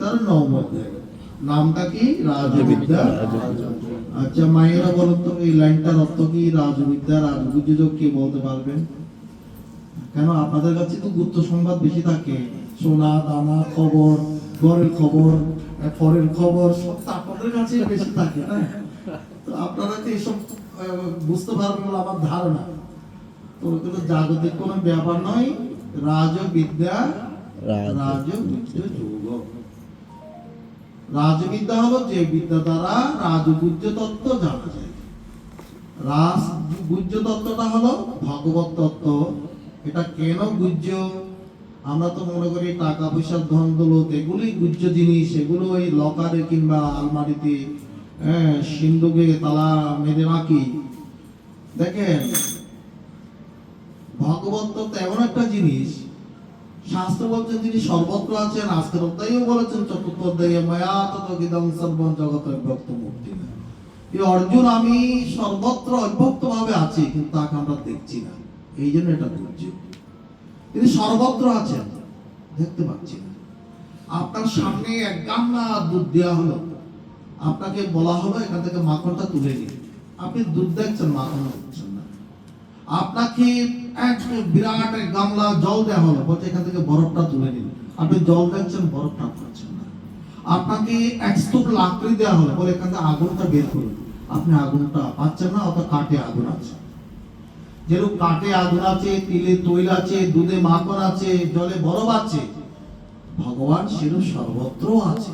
তার নৌমধ্যে নামটা কি? রাজবিদ্যা। আচ্ছা মায়েরা বলো তো এই লাইনটার অর্থ কি? রাজবিদ্যা রাজগুজব কি বলতে পারবেন? কেন? আপনাদের কাছে তো গুপ্ত সংবাদ বেশি থাকে। সোনা দানা খবর ঘরের খবর পরের খবর সব তো আপনাদের কাছে বেশি থাকে তো আপনারা তো এসব বুঝতে পারবেন বলে আমার ধারণা? তো এগুলো জাগতিক কোনো ব্যাপার নয়। রাজবিদ্যা রাজ- রাজগুজ্জ যৌগ রাজবিদ্যা হলো যে বিদ্যা দ্বারা রাজগুজ্জ তত্ত্ব জানা যায়। রাজগুজ্জ তত্ত্বটা হলো ভগবত তত্ত্ব। এটা কেন গুজ্জ আমরা তো মনে করি টাকা পয়সার ধন দৌলত এগুলি গুজ্জ জিনিস। এগুলো ওই লকারে কিংবা আলমারিতে হ্যাঁ সিন্ধুকে তালা মেরে রাখি। দেখেন, ভগবত তত্ত্ব এমন একটা জিনিস শাস্ত্র বলছেন তিনি সর্বত্র আছেন, আজকের অধ্যায়েও বলেছেন, চতুর্থ অধ্যায়ে মায়া তত গিদং সর্বং জগত অব্যক্ত মূর্তি এই অর্জুন, আমি সর্বত্র অব্যক্ত ভাবে আছি, কিন্তু তাকে আমরা দেখছি না। এই জন্য এটা বুঝছি তিনি সর্বত্র আছেন, দেখতে পাচ্ছি না। আপনার সামনে এক গামলা দুধ দেওয়া হলো। আপনাকে বলা হলো, এখান থেকে মাখনটা তুলে নিন। আপনি দুধ দেখছেন মাখন দেখছেন না। আপনাকে বিরাট এক গামলা জল দেওয়া হলো এখান থেকে বরফটা তুলে নিন। আপনি জল দেখছেন, বরফটা পাচ্ছেন না আপনাকে এক স্তূপ লাকড়ি দেওয়া হলো, বলে এখান থেকে আগুনটা বের করুন। আপনি আগুনটা পাচ্ছেন না, অত আগুন আছে। যেরকম আগুন আছে, তিলে তৈল আছে, দুধে মাখন আছে, জলে বরফ আছে, ভগবান সেরূপ সর্বত্র আছে।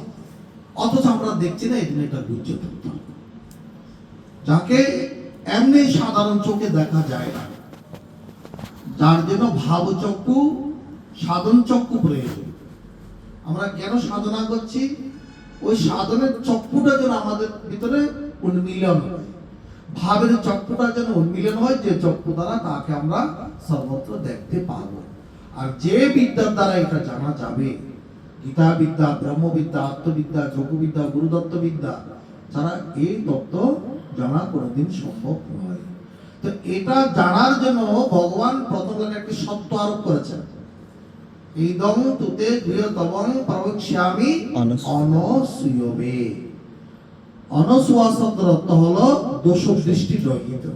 অথচ আমরা দেখছি না, এখানে গুজ্জ তত্ত্ব যাকে এমনি সাধারণ চোখে দেখা যায় না। যার জন্য ভাবচক্ষু সাধন চক্ষু প্রয়োজন আমরা কেন সাধনা করছি? ওই সাধনের চক্ষুটা যেন আমাদের ভিতরে উন্মিলন ভাবের চক্ষুটা যেন উন্মিলন হয়, যে চক্ষু দ্বারা তাকে আমরা সর্বত্র দেখতে পাবো। আর যে বিদ্যার দ্বারা এটা জানা যাবে, গীতা বিদ্যা, ব্রহ্মবিদ্যা, আত্মবিদ্যা, যোগবিদ্যা, গুরুদত্ত বিদ্যা তারা এই তত্ত্ব জানা কোনোদিন সম্ভব নয়। তো এটা জানার জন্য ভগবান প্রথম একটি সত্য আরোপ করেছেন। ইদং তুতে গৃহতবং প্রবক্ষ্যামি অনস- অনসূয়বে। অনসুয়া শব্দের অর্থ হলো দোষ দৃষ্টি রহিত।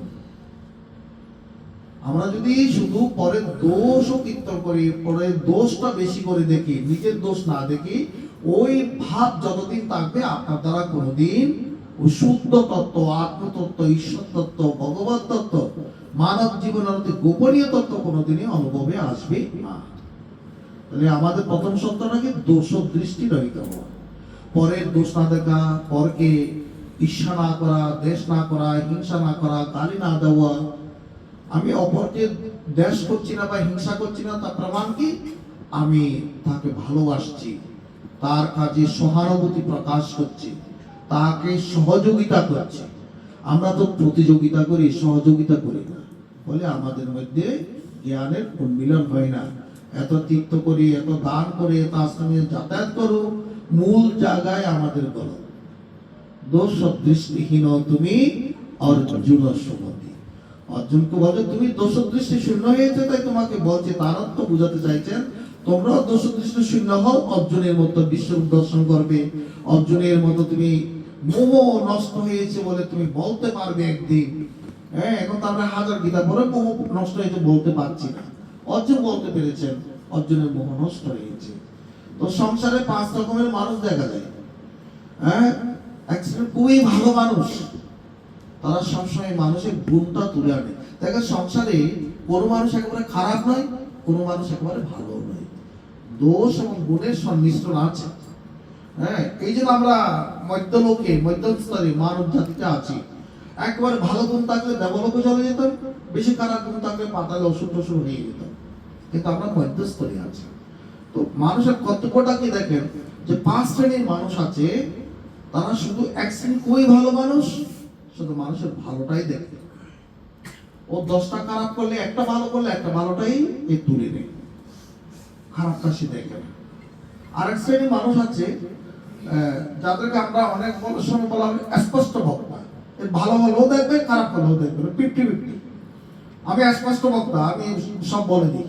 আমরা যদি শুধু পরে দোষ কীর্তন করি পরে দোষটা বেশি করে দেখি নিজের দোষ না দেখি ওই ভাব যতদিন থাকবে আপনার দ্বারা কোনোদিন শুদ্ধ তত্ত্ব আত্মতত্ত্ব ঈশ্বর তত্ত্ব ভগবত তত্ত্ব মানব জীবনের অতি গোপনীয় তত্ত্ব কোনোদিনই অনুভবে আসবে না। তাহলে আমাদের প্রথম সত্যটা কি? দোষ দৃষ্টি রহিত হওয়া। পরের দোষ না দেখা, পরকে ঈর্ষা না করা, দেশ না করা, হিংসা না করা, গালি না দেওয়া। আমি অপরকে দেশ করছি না বা হিংসা করছি না, তার প্রমাণ কি? আমি তাকে ভালোবাসছি, তার কাজে সহানুভূতি প্রকাশ করছি। তাকে সহযোগিতা করছে। আমরা তো প্রতিযোগিতা করি, সহযোগিতা করি না। বলে আমাদের মধ্যে জ্ঞানের উন্মিলন হয় না। এত তীর্থ করি, এত দান করে, এত আশ্রমে যাতায়াত করো, মূল জায়গায় আমাদের বলো। দোষ দৃষ্টিহীন তুমি অর্জুন সুমতি। অর্জুনকে বলে, তুমি দোষ দৃষ্টি শূন্য হয়েছে, তাই তোমাকে বলছে তার অর্থ বুঝাতে চাইছেন। তোমরা দোষ দৃষ্টি শূন্য হও, অর্জুনের মতো বিশ্ব দর্শন করবে। অর্জুনের মতো তুমি মোহ নষ্ট হয়েছে বলে তুমি বলতে পারবে একদিন। হ্যাঁ এখন তো আমরা হাজার গীতা পরে মোহ নষ্ট হয়েছে বলতে পারছি না। অর্জুন বলতে পেরেছেন, অর্জুনের মোহ নষ্ট হয়েছে। তো সংসারে পাঁচ রকমের মানুষ দেখা যায়। হ্যাঁ একজন খুবই ভালো মানুষ, তারা সবসময় মানুষের গুণটা তুলে আনে। দেখে, সংসারে কোনো মানুষ একেবারে খারাপ নয়, কোনো মানুষ একেবারে ভালো নয়। দোষ এবং গুণের সংমিশ্রণ আছে। হ্যাঁ এই জন্য আমরা মধ্যলোকে, মধ্যম স্তরে মানব জাতিতে আছি। একবারে ভালো গুণ থাকলে দেবলোকে চলে যেতাম বেশি খারাপ গুণ থাকলে পাতালে অসুখ টসুখ হয়ে যেতাম কিন্তু আমরা মধ্যস্তরে আছি। তো মানুষের কর্তব্যটা কি দেখেন যে পাঁচ শ্রেণির মানুষ আছে, তারা শুধু এক শ্রেণি ভালো মানুষ, শুধু মানুষের ভালোটাই দেখে। ও দশটা খারাপ করলে একটা ভালো করলে একটা ভালোটাই এ তুলে নেয় খারাপটা সে দেখে না। আর এক শ্রেণির মানুষ আছে যাদেরকে আমরা অনেক বড় সময় বলা হয় স্পষ্ট বক্তা। ভালো হলেও দেখবে খারাপ হলেও দেখবে ফিফটি ফিফটি। আমি স্পষ্ট বক্তা, আমি সব বলে দিই।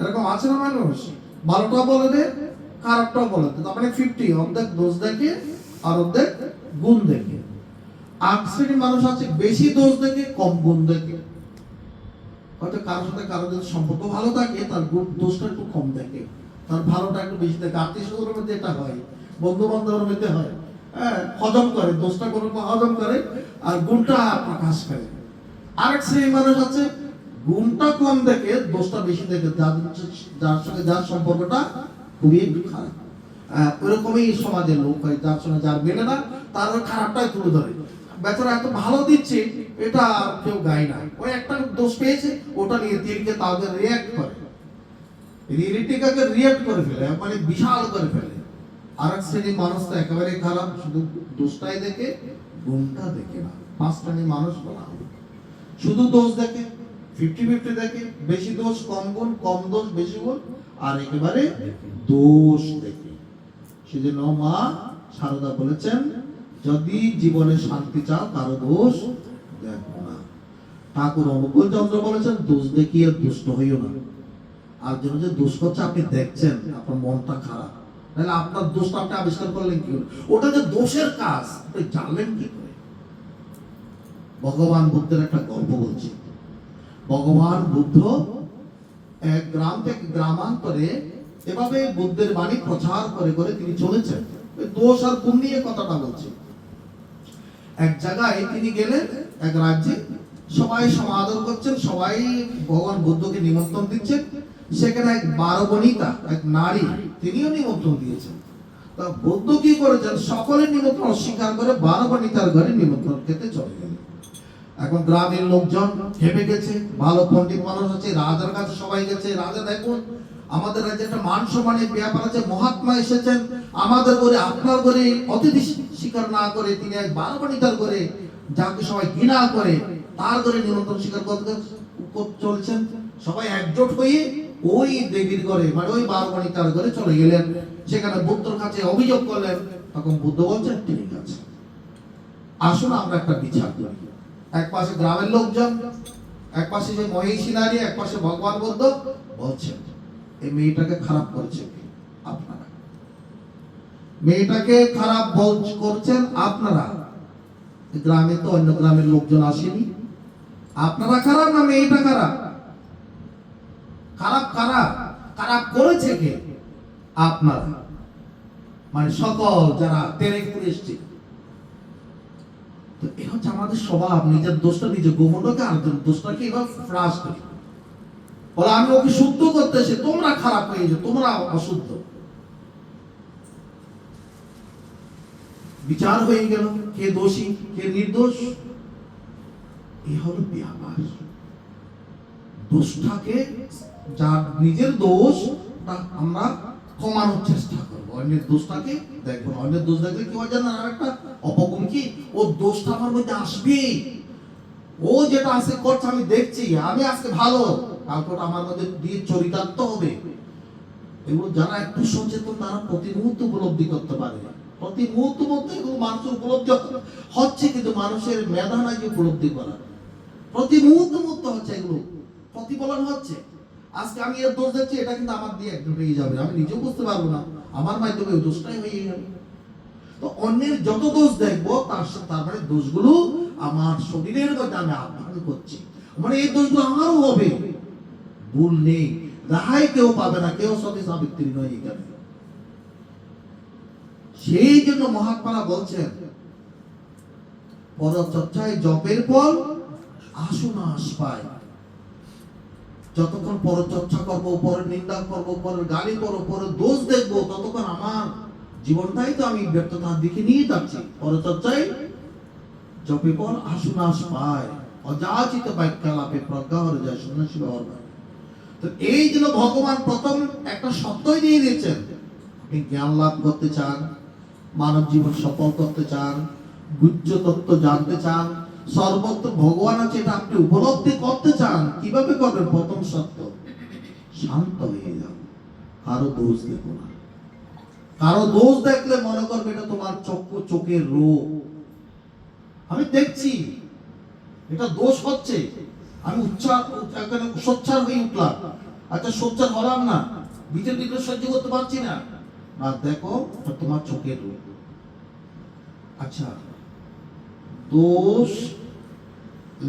এরকম আছে না মানুষ? ভালোটা বলে দে, খারাপটাও বলে দেয় তার মানে ফিফটি, অর্ধেক দোষ দেখে, আর অর্ধেক গুণ দেখে। আট শ্রেণির মানুষ আছে, বেশি দোষ দেখে, কম গুণ দেখে। হয়তো কারোর সাথে কারোর যদি সম্পর্ক ভালো থাকে, তার গুণ, দোষটা একটু কম দেখে। তার ভালোটা একটু বেশি দেখে। আত্মীয় স্বজনের মধ্যে এটা হয়। বন্ধু বান্ধবের মধ্যে হয়। হ্যাঁ হজম করে, দোষটা কোনো হজম করে, আর গুণটা প্রকাশ করে। আরেক শ্রেণির মানুষ আছে, গুণটা কম দেখে, দোষটা বেশি দেখে, যার সঙ্গে যার সম্পর্কটা খুবই খারাপ। ওরকমই সমাজের লোক হয়, যার সঙ্গে যার মেলে না, তার খারাপটাই তুলে ধরে। বেচারা এত ভালো দিচ্ছে, এটা কেউ গায় না। ওই একটা দোষ পেয়েছে, ওটা নিয়ে তিনকে তাদের রিয়াক্ট করে। রিয়েলিটিটাকে রিয়াক্ট করে ফেলে মানে বিশাল করে ফেলে। আর এক শ্রেণির মানুষ তো একেবারে খারাপ, শুধু দোষটাই দেখে, গুণটা দেখে না। পাঁচ শ্রেণির মানুষ বলা। শুধু দোষ দেখে ফিফটি ফিফটি দেখে, বেশি দোষ, কম গুণ, কম দোষ, বেশি গুণ, আর একেবারে দোষ দেখে। সেজন্য মা সারদা বলেছেন, যদি জীবনে শান্তি চাও, কারও দোষ দেখো না। ঠাকুর অনুকূল চন্দ্র বলেছেন, দোষ দেখিয়ে দুষ্ট হইও না। আর যেন যে দোষ করছে, আপনি দেখছেন, আপনার মনটা খারাপ। তাহলে আপনার দোষটা আপনি আবিষ্কার করলেন কি ওটা যে দোষের কাজ, আপনি জানলেন কি করে? ভগবান বুদ্ধের একটা গল্প বলছি। ভগবান বুদ্ধ এক গ্রাম থেকে গ্রামান্তরে এভাবে বুদ্ধের বাণী প্রচার করে করে তিনি চলেছেন। দোষ আর গুণ নিয়ে কথাটা বলছি। এক জায়গায় তিনি গেলেন, এক রাজ্যে সবাই সমাদর করছেন, সবাই ভগবান বুদ্ধকে নিমন্ত্রণ দিচ্ছেন। সেখানে এক বারো বনিতা এক নারী, তিনিও নিমন্ত্রণ দিয়েছেন। তা বুদ্ধ কি করেছেন সকলের নিমন্ত্রণ অস্বীকার করে বারো বনিতার ঘরে নিমন্ত্রণ খেতে চলে গেলেন এখন গ্রামের লোকজন খেপে গেছে, ভালো পণ্ডিত মানুষ আছে, রাজার কাছে সবাই গেছে, রাজা দেখুন, আমাদের রাজ্যে একটা মান সম্মানের ব্যাপার আছে, মহাত্মা এসেছেন, আমাদের করে আপনার করে অতিথি স্বীকার না করে তিনি এক বারবাণিতার করে যাকে সবাই ঘৃণা করে, তার করে নিমন্ত্রণ স্বীকার করতে চলছেন। সবাই একজোট হয়ে ওই দেবীর ঘরে মানে ওই বারবাণিতার ঘরে চলে গেলেন। সেখানে বুদ্ধর কাছে অভিযোগ করলেন। তখন বুদ্ধ বলছেন, ঠিক আছে। আসুন, আমরা একটা বিচার করি। এক পাশে গ্রামের লোকজন, এক পাশে যে মহিষী নারী, এক পাশে ভগবান বুদ্ধ বলছেন, এই মেয়েটাকে খারাপ করেছে আপনারা। মেয়েটাকে খারাপ করছেন আপনারা। গ্রামে তো অন্য গ্রামের লোকজন আসেনি। আপনারা খারাপ না মেয়েটা খারাপ? খারাপ খারাপ খারাপ করেছে কে? আপনারা মানে সকল যারা তেরেকুর এসছে। তো এ হচ্ছে আমাদের স্বভাব, নিজের দোষটা নিজে গোপন আরেকজন দোষটাকে এবার ফ্রাস করি। বলে, আমি ওকে শুদ্ধ করতেছি তোমরা খারাপ হয়ে যাও, তোমরা অশুদ্ধ। বিচার হয়ে গেল, কে দোষী, কে নির্দোষ? এই হলো ব্যাপার। দোষটাকে যার নিজের দোষ আমরা কমানোর চেষ্টা করব। অন্যের দোষটাকে দেখব অন্যের দোষ দেখলে কি হয় জানেন? আর একটা অপগুণ কি? ও দোষটা আমার মধ্যে আসবে। ও যেটা আছে করছে, আমি দেখছি। আমি আজকে ভালো। কালকে আমার মধ্যে দিয়ে চরিতার্থ হবে। এগুলো যারা একটু সচেতন, তারা প্রতি মুহূর্ত উপলব্ধি করতে পারে। প্রতি মুহূর্ত মধ্যে এগুলো মানুষের উপলব্ধি হচ্ছে, কিন্তু মানুষের মেধা যে উপলব্ধি করা প্রতি মুহূর্ত মুহূর্ত হচ্ছে এগুলো। প্রতিফলন হচ্ছে। আজকে আমি এর দোষ দিচ্ছি, এটা কিন্তু আমার দিয়ে একদম হয়ে যাবে। আমি নিজেও বুঝতে পারব না। আমার মাধ্যমে দোষটাই হয়ে যাবে তো অন্যের যত দোষ দেখব, তার সাথে তার মানে দোষগুলো আমার শরীরের মধ্যে আমি আহ্বান করছি। মানে এই দোষগুলো আমারও হবে। ভুল নেই। রাহাই কেউ পাবে না, কেউ সতী সাবিত্রী নয় এখানে। সেই জন্য মহাত্মারা বলছেন, পরচর্চায় জপের পর আসুন আস পায়। যতক্ষণ পরচর্চা করব পরের নিন্দা করব পরের গালি করব পরের দোষ দেখব, ততক্ষণ আমার জীবনটাই তো আমি ব্যর্থতার দিকে নিয়ে যাচ্ছি। পরচর্চায় জপে পর আস পায়। অযাচিত বাক্যালাপে প্রজ্ঞা হরে যায় সন্ন্যাসী ব্যবহার করে। তো এই জন্য ভগবান, প্রথম একটা সত্যই দিয়ে দিয়েছেন। আপনি জ্ঞান লাভ করতে চান, মানব জীবন সফল করতে চান, গুজ্জ তত্ত্ব জানতে চান সর্বত্র ভগবান আছে, এটা আপনি উপলব্ধি করতে চান, কীভাবে করবেন? প্রথম সত্য, শান্ত হয়ে যান কারও দোষ দেখো না। কারও দোষ দেখলে মনে করবে এটা তোমার চক্ষু, চোখের রোগ। আমি দেখছি, এটা দোষ হচ্ছে। আমি উচ্চার সোচ্চার হয়ে উঠলাম। আচ্ছা সোচ্চার হলাম না। ভিতর ভিতরে সহ্য করতে পারছি না। না, দেখো তোমার চোখের রূপ আচ্ছা দোষ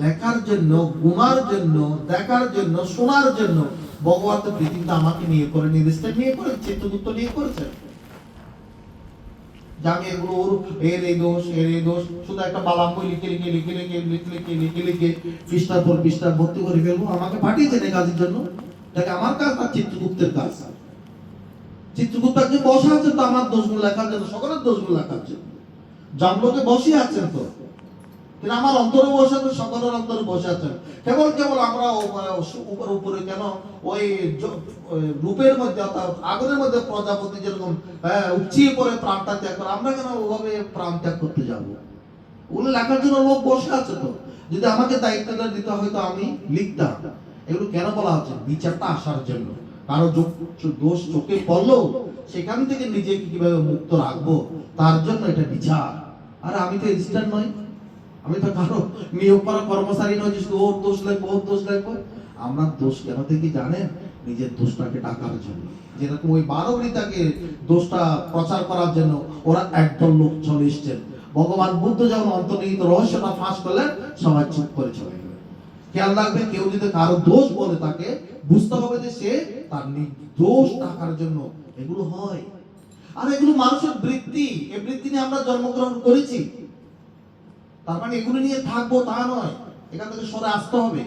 লেখার জন্য, গুনার জন্য, দেখার জন্য, শোনার জন্য ভগবান তো পৃথিবীটা আমাকে নিয়ে করে নির্দিষ্ট নিয়ে করে চিত্রগুপ্ত নিয়ে করেছেন যে আমি এগুলো ওর, এর এই দোষ, এর এই দোষ, শুধু একটা বালাম বই লিখে লিখে লিখে লিখে লিখে লিখে লিখে লিখে পৃষ্ঠার পর ভর্তি করে ফেলব, আমাকে পাঠিয়েছেন এই কাজের জন্য। তাকে আমার কাজ চিত্রগুপ্তের কাজ। চিত্রগুপ্ত একজন বসে আছেন তো আমার দোষগুলো লেখার জন্য, সকলের দোষগুলো লেখার জন্য। জন্মকে বসে আছেন তো। কিন্তু আমার অন্তরে বসে আছেন, সকলের অন্তরে বসে আছেন। কেবল কেবল আমরা উপরে উপরে কেন ওই রূপের মধ্যে অর্থাৎ আগুনের মধ্যে প্রজাপতি যেরকম উপচিয়ে পড়ে প্রাণটা ত্যাগ করে, আমরা কেন ওভাবে প্রাণ ত্যাগ করতে যাব? ওগুলো লেখার জন্য লোক বসে আছে তো। যদি আমাকে দায়িত্বটা দিতে হয়তো আমি লিখতাম। এগুলো কেন বলা হচ্ছে? বিচারটা আসার জন্য। কারও দোষ চোখে পড়ল সেখান থেকে নিজেকে কীভাবে মুক্ত রাখব, তার জন্য এটা বিচার। আর আমি তো এক্সিডেন্ট নই। আমি তো কারও নিয়োগ করা কর্মচারী নয় যে ওর দোষ লাগবে, ওর দোষ লাগবে। আমরা দোষ কেন থেকে জানেন? নিজের দোষটাকে ডাকার জন্য। যেরকম ওই বারোরিতাকে দোষটা প্রচার করার জন্য ওরা একদল লোক চলে এসছেন। ভগবান বুদ্ধ যখন অন্তর্নিহিত রহস্যটা ফাঁস করলেন, সবাই চুপ করে চলে গেলেন। খেয়াল রাখবে, কেউ যদি কারও দোষ বলে তাকে, বুঝতে হবে যে সে তার দোষ ঢাকার জন্য এগুলো হয়। আর এগুলো মানুষের বৃত্তি। এই বৃত্তি নিয়ে আমরা জন্মগ্রহণ করেছি। তার মানে এগুলো নিয়ে থাকব তা নয়। এখান থেকে সরে আসতে হবে।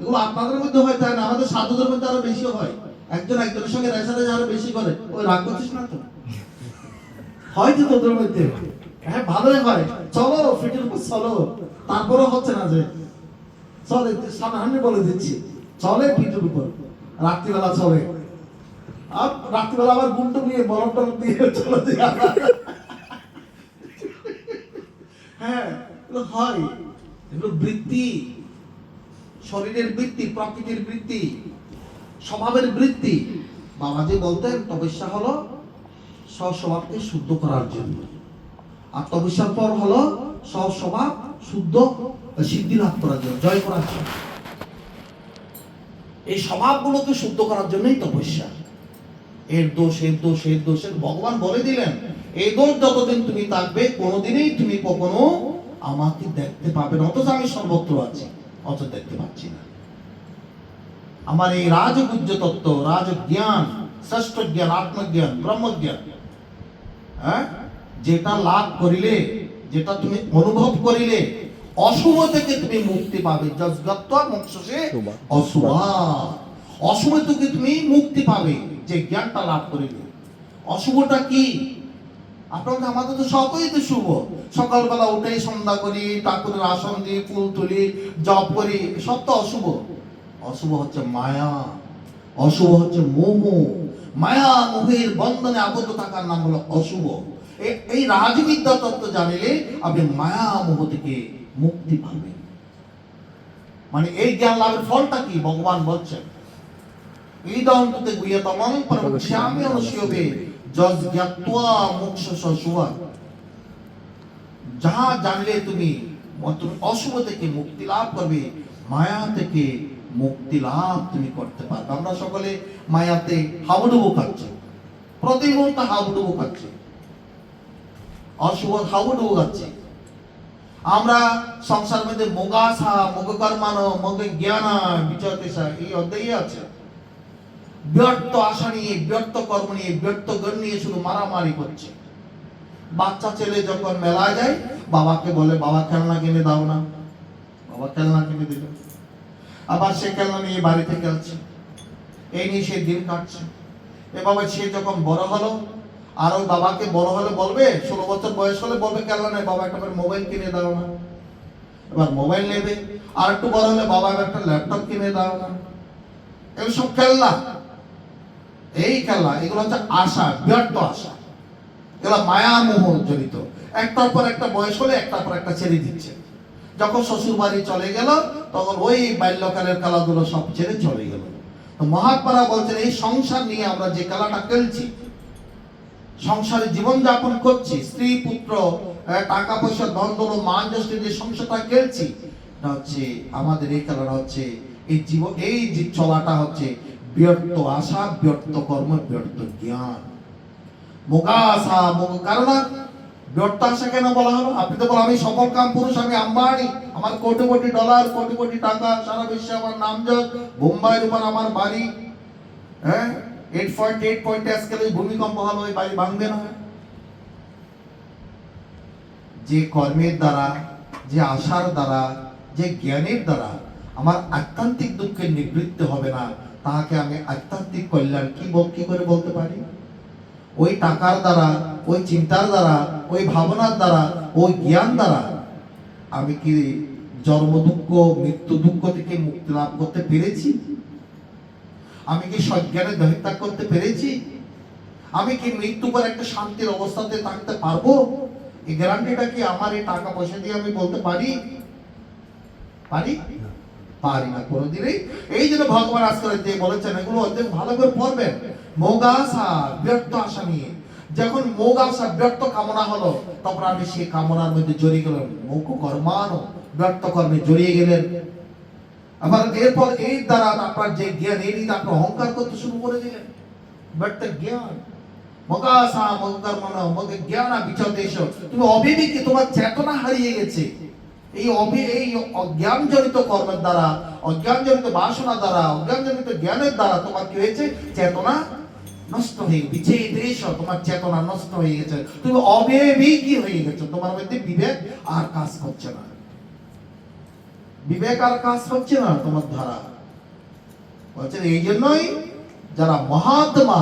এগুলো আপনাদের মধ্যে হয় তাই না? আমাদের সাধুদের মধ্যে আরও বেশি হয়। একজন একজনের সঙ্গে রেসারেজ আরও বেশি করে। ওই রাগ করছিস না তো? হয়তো তোদের মধ্যে। হ্যাঁ ভালোই হয়। চলো ফিটের উপর চলো। তারপরে হচ্ছে না যে চলে সামনে বলে দিচ্ছি। চলে পিঠের উপর। রাত্রিবেলা চলে। আর রাত্রিবেলা আবার গুন্ডু নিয়ে বরফ টরফ দিয়ে চলে যায়। হ্যাঁ এগুলো হয়। এগুলো বৃত্তি, শরীরের বৃত্তি, প্রকৃতির বৃত্তি, স্বভাবের বৃত্তি। বাবাজি বলতেন, তপস্যা হলো স্বস্বভাবকে শুদ্ধ করার জন্য। আর তপস্যার পর হলো স্বস্বভাব শুদ্ধ সিদ্ধি লাভ করার জন্য, জয় করার জন্য। এই স্বভাবগুলোকে শুদ্ধ করার জন্যই তপস্যা। এর দোষ এর দোষ এর দোষ। এর ভগবান বলে দিলেন, এই দোষ যতদিন তুমি থাকবে, কোনোদিনই তুমি কখনো আমাকে দেখতে পাবে না অথচ আমি সর্বত্র আছি অথচ দেখতে পাচ্ছি না। আমার এই রাজগুজ্জ তত্ত্ব রাজজ্ঞান শ্রেষ্ঠ জ্ঞান আত্মজ্ঞান ব্রহ্মজ্ঞান হ্যাঁ? যেটা লাভ করিলে যেটা তুমি অনুভব করিলে অশুভ থেকে তুমি মুক্তি পাবে। যজ্ঞত্ব মোক্ষসে অশুভা। অশুভ থেকে তুমি মুক্তি পাবে যে জ্ঞানটা লাভ করিলে। অশুভটা কি? আপনাদের আমাদের তো সকই তো শুভ। সকালবেলা উঠেই সন্ধ্যা করি ঠাকুরের আসন দিই ফুল তুলি জপ করি সব তো অশুভ। অশুভ হচ্ছে মায়া অশুভ হচ্ছে মোহ। মায়া মোহের বন্ধনে আবদ্ধ থাকার নাম হলো অশুভ। এই রাজবিদ্যা তত্ত্ব জানিলে আপনি মায়া মোহ থেকে মুক্তি পাবেন। মানে এই জ্ঞান লাভের ফলটা কি? ভগবান বলছেন ইদন্ততে গুহ্যতমং পরমক্ষ্যামি অনুষ্যবে যাহা জানলে তুমি অশুভ থেকে মুক্তি লাভ করবে, মায়া থেকে মুক্তি লাভ তুমি করতে পারবে। আমরা সকলে মায়াতে হাবুডুবু খাচ্ছি। প্রতি মুহূর্তে হাবুডুবু খাচ্ছি। অশুভ হাবুডুবু খাচ্ছি। আমরা সংসার মধ্যে মোগাসা মোগ কর্মানো মোগ জ্ঞান বিচতেসা এই অধ্যায়ে আছে। ব্যর্থ আশা নিয়ে, ব্যর্থ কর্ম নিয়ে, ব্যর্থ জ্ঞান নিয়ে শুধু মারামারি করছে। বাচ্চা ছেলে যখন মেলায় যায়, বাবাকে বলে, বাবা, খেলনা কিনে দাও না। বাবা খেলনা কিনে দিল। আবার সে খেলনা নিয়ে বাড়িতে খেলছে এই নিয়ে সে দিন কাটছে। এভাবে সে যখন বড় হলো, আর ওই বাবাকে বড় হলে বলবে, ষোলো বছর বয়স হলে বলবে, খেলনা নেই বাবা, একটা মোবাইল কিনে দাও না। এবার মোবাইল নেবে, আর একটু বড় হলে বাবা একটা ল্যাপটপ কিনে দাও না। এগুলো সব খেলনা এই খেলা, এগুলো হচ্ছে আশা ব্যর্থ আশা। এগুলো মায়া মোহ জড়িত। একটার পর একটা বয়স হলে একটার পর একটা ছেড়ে দিচ্ছে। যখন শ্বশুর বাড়ি চলে গেল, তখন ওই বাল্যকালের খেলাধুলো সব ছেড়ে চলে গেল। মহাত্মারা বলছেন, এই সংসার নিয়ে আমরা যে খেলাটা খেলছি, সংসারে জীবন যাপন করছি, স্ত্রী, পুত্র টাকা পয়সা দ্বন্দ্ব মান যষ্টি যে সংসারটা খেলছি হচ্ছে আমাদের এই খেলাটা হচ্ছে, এই জীবন এই চলাটা হচ্ছে ব্যর্থ আশা, ব্যর্থ কর্ম, ব্যর্থ জ্ঞান। কারণ ব্যর্থ আশা কেন বলা আপনি তো বলো আমি সফল কাম পুরুষ, আমি আম্বানি। আমার কোটি কোটি ডলার কোটি কোটি টাকা, সারা বিশ্বে আমার নাম যশ বোম্বাইয়ের উপর আমার বাড়ি হ্যাঁ? এইট পয়েন্ট এইট পয়েন্ট স্কেলে ভূমিকম্প হলো, ওই বাড়ি ভাঙবে না। যে কর্মের দ্বারা, যে আশার দ্বারা, যে জ্ঞানের দ্বারা আমার আত্মান্তিক দুঃখের নিবৃত্তি হবে না। তাহাকে আমি আত্মান্তিক কল্যাণ কি কি করে বলতে পারি? ওই টাকার দ্বারা, ওই চিন্তার দ্বারা, ওই ভাবনার দ্বারা, ওই জ্ঞান দ্বারা আমি কি জন্ম দুঃখ, মৃত্যু দুঃখ থেকে মুক্তি লাভ করতে পেরেছি? আমি কি সজ্ঞানে দেহত্যাগ করতে পেরেছি? আমি কি মৃত্যু পর একটা শান্তির অবস্থাতে থাকতে পারব? এই গ্যারান্টিটা কি আমার এই টাকা পয়সা দিয়ে আমি বলতে পারি? পারি? পারি না কোনোদিনই। এই জন্য ভগবান আজকাল যে বলেছেন, এগুলো অধ্যয়ন ভালো করে পড়বেন। মোগাসা ব্যর্থ আশা নিয়ে। যখন মোগাসা ব্যর্থ কামনা হলো, তখন আমি সেই কামনার মধ্যে জড়িয়ে গেলাম মুখ কর্মানো ব্যর্থ কর্মে জড়িয়ে গেলেন। আবার এরপর এই দ্বারা আপনার যে জ্ঞান এই দিকে আপনি অহংকার করতে শুরু করে দিলেন। ব্যর্থ জ্ঞান। মগাসা মগকার মন মগ জ্ঞান বিচদেশ তুমি অবিবেকে তোমার চেতনা হারিয়ে গেছে। এই অভি, এই অজ্ঞান জনিত কর্মের দ্বারা অজ্ঞান জনিত বাসনা দ্বারা অজ্ঞান জনিত জ্ঞানের দ্বারা তোমার কি হয়েছে? চেতনা নষ্ট হয়ে গেছে। দেশ তোমার চেতনা নষ্ট হয়ে গেছে। তুমি অবিবেকী হয়ে গেছো। তোমার মধ্যে বিবেক আর কাজ করছে না। বিবেক আর কাজ হচ্ছে না তোমার ধারা। বলছেন এই জন্যই যারা মহাত্মা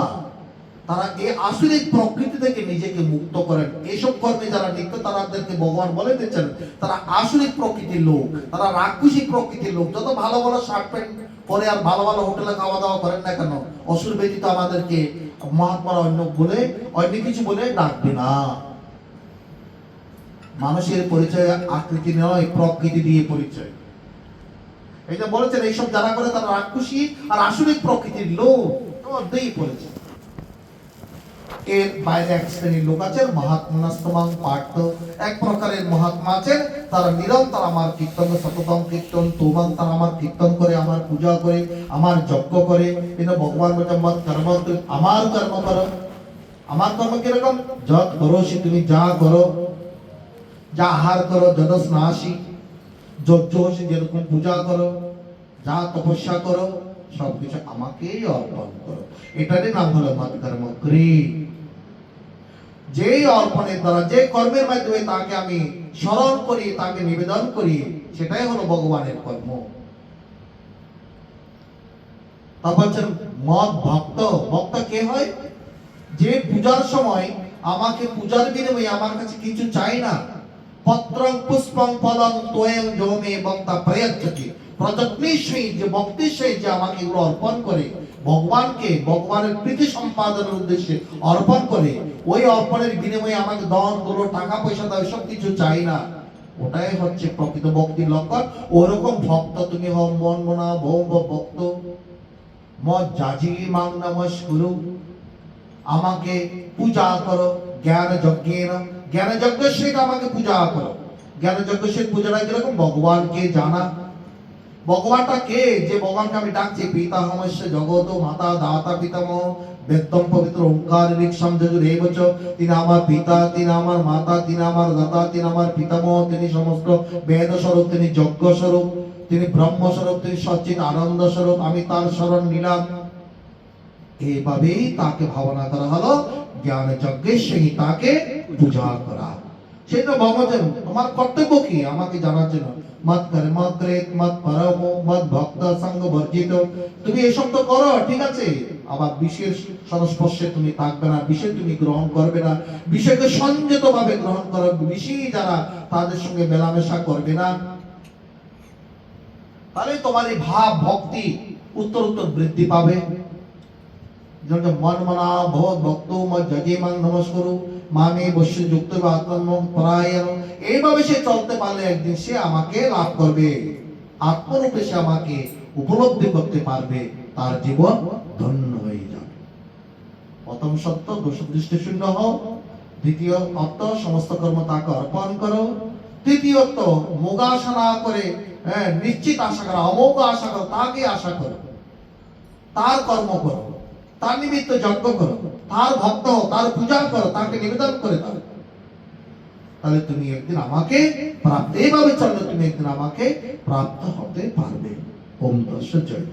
তারা এই আসরিক প্রকৃতি থেকে নিজেকে মুক্ত করেন। এইসব কর্মে যারা লিপ্ত তাদেরকে ভগবান বলে দিচ্ছেন। তারা আসরিক প্রকৃতির লোক, তারা রাক্ষসিক প্রকৃতির লোক। যত ভালো ভালো শার্ট প্যান্ট পরে আর ভালো ভালো হোটেলে খাওয়া দাওয়া করেন না কেন, অসুর ব্যতীত আমাদেরকে মহাত্মারা অন্য বলে, অন্য কিছু বলে ডাকবে না। মানুষের পরিচয় আকৃতি নয়, প্রকৃতি দিয়ে পরিচয়। এটা বলেছেন, এইসব যারা করে তারা রাক্ষসী আর আসরিক প্রকৃতির লোক। মধ্যেই পড়েছে। এর বাইরে এক শ্রেণির লোক আছেন মহাত্মনাস্তমাং পার্থ এক প্রকারের মহাত্মা আছেন। তারা নিরন্তর আমার কীর্তন সততম কীর্তন তোমাং তারা আমার কীর্তন করে, আমার পূজা করে, আমার যজ্ঞ করে। কিন্তু ভগবান বলছে মত কর্ম আমার কর্ম করো। আমার কর্ম কীরকম? যত করো সে তুমি যা করো, যা আহার করো যত স্নাসি যজ্ঞ সে যেরকম পূজা করো, যা তপস্যা করো, সবকিছু আমাকেই অর্পণ করো। এটারই নাম হলো মত কর্ম ক্রি। যেই অর্পণের দ্বারা যে কর্মের মাধ্যমে তাকে আমি স্মরণ করি, তাকে নিবেদন করি, সেটাই হলো ভগবানের কর্ম। তারপর হচ্ছেন মত ভক্ত। ভক্ত কে হয়? যে পূজার সময় আমাকে পূজার বিনিময়ে আমার কাছে কিছু চাই না। পত্রং পুষ্পং ফলং তোয়ং জমে বক্তা প্রয়চ্ছতি যে ভক্তির সহিত যে আমাকে এগুলো অর্পণ করে ভগবানকে ভগবানের প্রীতি সম্পাদনের উদ্দেশ্যে অর্পণ করে, ওই অর্পণের বিনিময়ে আমাকে দনগুলো টাকা পয়সা দাও সব কিছু চাই না। ওটাই হচ্ছে প্রকৃত ভক্তির লক্ষণ। ওরকম ভক্ত তুমি হও, মন মনা ভৌম ভক্ত। মত জাজি মাং নমস্কুরু আমাকে পূজা করো, জ্ঞান যজ্ঞের জ্ঞান যজ্ঞের সহিত আমাকে পূজা করো। জ্ঞান যজ্ঞের সহিত পূজাটা কীরকম ভগবানকে জানা। ভগবানটা কে? যে ভগবানকে আমি ডাকছি, পিতা হমস্য জগত মাতা, দাতা, পিতামহ বেদম পবিত্র, ওঙ্কার ঋক্ষম যজুর, এই বচ তিনি আমার পিতা, তিনি আমার মাতা, তিনি আমার দাতা, তিনি আমার পিতামহ, তিনি সমস্ত বেদ স্বরূপ তিনি যজ্ঞ স্বরূপ তিনি ব্রহ্ম স্বরূপ তিনি সচিত আনন্দ স্বরূপ আমি তার স্মরণ নিলাম। এইভাবেই তাকে ভাবনা করা হলো, জ্ঞান যজ্ঞের সেই তাকে পূজা করা। সেই তো ভগবান তোমার কর্তব্য কি? আমাকে জানার জন্য। মত করে মত পরম মত ভক্ত সঙ্গ বর্জিত তুমি এসব তো করো, ঠিক আছে? আবার বিশেষ সংস্পর্শে তুমি থাকবে না বিষয় তুমি গ্রহণ করবে না বিষয়কে সংযত ভাবে গ্রহণ করো বিষয় যারা তাদের সঙ্গে মেলামেশা করবে না। তাহলে তোমার এই ভাব, ভক্তি উত্তর উত্তর বৃদ্ধি পাবে। যেমন মন মনা ভব ভক্ত মত জগে মান নমস্করু। মামে বস্য যুক্ত বা আত্ম পরায়ণ এইভাবে সে চলতে পারলে একদিন সে আমাকে লাভ করবে। আত্মরূপে সে আমাকে উপলব্ধি করতে পারবে তার জীবন ধন্য হয়ে যাবে। প্রথম সত্য দোষ দৃষ্টি শূন্য হও। দ্বিতীয় অর্থ সমস্ত কর্ম তাকে অর্পণ করো। তৃতীয়ত মোগ আশা না করে হ্যাঁ, নিশ্চিত আশা করো অমোঘ আশা করো তাকে আশা করো। তার কর্ম করো। তার নিমিত্ত যজ্ঞ করো। তার ভক্ত, তার পূজা করো, তাকে নিবেদন করে দাও তাহলে তুমি একদিন আমাকে প্রাপ্ত, এইভাবে চললে তুমি একদিন আমাকে প্রাপ্ত হতে পারবে ওম দর্শ জয়।